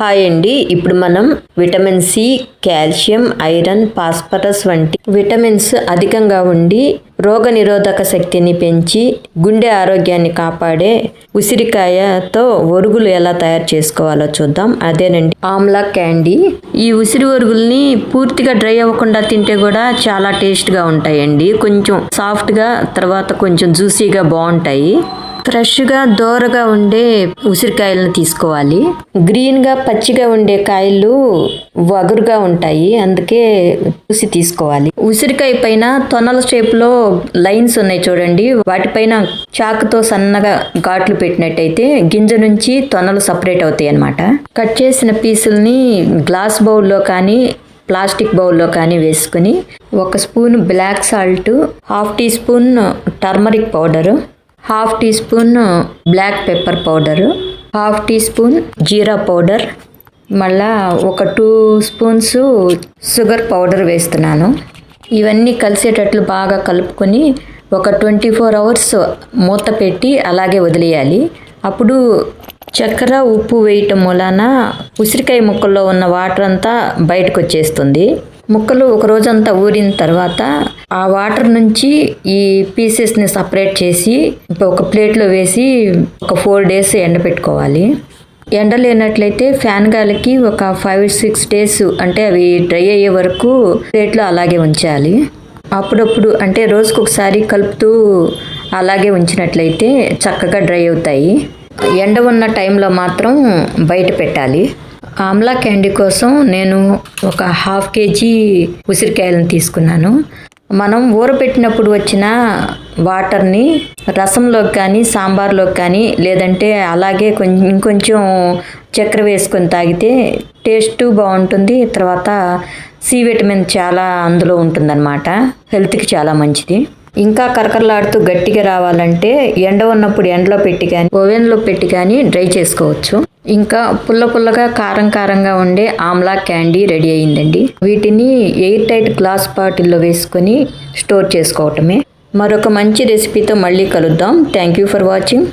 Hi అండి. ఇప్పుడు మనం vitamin C calcium iron phosphorus వంటి విటమిన్స్ అధికంగా ఉండి రోగ నిరోధక శక్తిని పెంచి గుండె ఆరోగ్యాన్ని కాపాడే ఉసిరికాయతో ఒరుగులు ఎలా తయారు చేసుకోవాలో చూద్దాం. అదేనండి. ఆమ్లా క్యాండీ. ఈ ఉసిరి ఒరుగుల్ని పూర్తిగా డ్రై అవ్వకుండా తింటే కూడా చాలా టేస్ట్గా ఉంటాయండి. కొంచెం సాఫ్ట్గా తర్వాత కొంచెం జ్యూసీగా బాగుంటాయి. ఫ్రెష్గా దోరగా ఉండే ఉసిరికాయలను తీసుకోవాలి. గ్రీన్గా పచ్చిగా ఉండే కాయలు వగురుగా ఉంటాయి. అందుకే చూసి తీసుకోవాలి. ఉసిరికాయ పైన తొనల షేప్లో లైన్స్ ఉన్నాయి చూడండి. వాటిపైన చాకుతో సన్నగా ఘాట్లు పెట్టినట్టయితే గింజ నుంచి తొనలు సపరేట్ అవుతాయి అన్నమాట. కట్ చేసిన పీసుల్ని గ్లాస్ బౌల్లో కానీ ప్లాస్టిక్ బౌల్లో కానీ వేసుకుని ఒక spoon black salt half teaspoon turmeric powder half teaspoon black pepper powder half teaspoon jeera powder మళ్ళా ఒక టూ స్పూన్స్ షుగర్ పౌడర్ వేస్తున్నాను. ఇవన్నీ కలిసేటట్లు బాగా కలుపుకొని ఒక ట్వంటీ ఫోర్ అవర్స్ మూత పెట్టి అలాగే వదిలేయాలి. అప్పుడు చక్కెర ఉప్పు వేయటం వలన ఉసిరికాయ ముక్కల్లో ఉన్న వాటర్ అంతా బయటకు వచ్చేస్తుంది. ముక్కలు ఒక రోజంతా ఊరిన తర్వాత ఆ వాటర్ నుంచి ఈ పీసెస్ని సపరేట్ చేసి ఒక ప్లేట్లో వేసి ఒక ఫోర్ డేస్ ఎండబెట్టుకోవాలి ఎండ లేనట్లయితే ఫ్యాన్ గాలికి ఒక ఫైవ్ సిక్స్ డేస్ అంటే అవి డ్రై అయ్యే వరకు ప్లేట్లో అలాగే ఉంచాలి. అప్పుడప్పుడు అంటే రోజుకు ఒకసారి కలుపుతూ అలాగే ఉంచినట్లయితే చక్కగా డ్రై అవుతాయి. ఎండ ఉన్న టైంలో మాత్రం బయట పెట్టాలి. ఆమ్లా క్యాండీ కోసం నేను ఒక హాఫ్ కేజీ ఉసిరికాయలను తీసుకున్నాను. మనం ఊరపెట్టినప్పుడు వచ్చిన వాటర్ని రసంలోకి కానీ సాంబార్లోకి కానీ లేదంటే అలాగే కొంచెం ఇంకొంచెం చక్కెర వేసుకొని తాగితే టేస్ట్ బాగుంటుంది. తర్వాత సి విటమిన్ చాలా అందులో ఉంటుందన్నమాట. హెల్త్కి చాలా మంచిది. ఇంకా కరకరలాడుతూ గట్టిగా రావాలంటే ఎండ ఉన్నప్పుడు ఎండలో పెట్టి కానీ ఓవెన్లో పెట్టి కానీ డ్రై చేసుకోవచ్చు. ఇంకా పుల్ల పుల్లగా కారం కారంగా ఉండే ఆమ్లా క్యాండీ రెడీ అయిందండి. వీటిని ఎయిర్ టైట్ గ్లాస్ బాటిల్లో వేసుకొని స్టోర్ చేసుకోవటమే. మరొక మంచి రెసిపీతో మళ్ళీ కలుద్దాం. Thank you for watching.